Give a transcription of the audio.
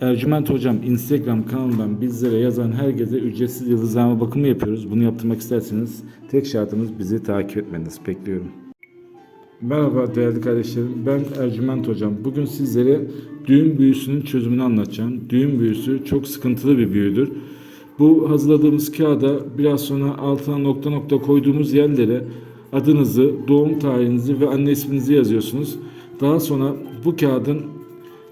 Ercüment Hocam Instagram kanalından bizlere yazan herkese ücretsiz yıldızlama bakımı yapıyoruz. Bunu yaptırmak isterseniz tek şartımız bizi takip etmeniz. Bekliyorum. Merhaba değerli kardeşlerim. Ben Ercüment Hocam. Bugün sizlere düğün büyüsünün çözümünü anlatacağım. Düğün büyüsü çok sıkıntılı bir büyüdür. Bu hazırladığımız kağıda biraz sonra altına nokta nokta koyduğumuz yerlere adınızı, doğum tarihinizi ve anne isminizi yazıyorsunuz. Daha sonra bu kağıdın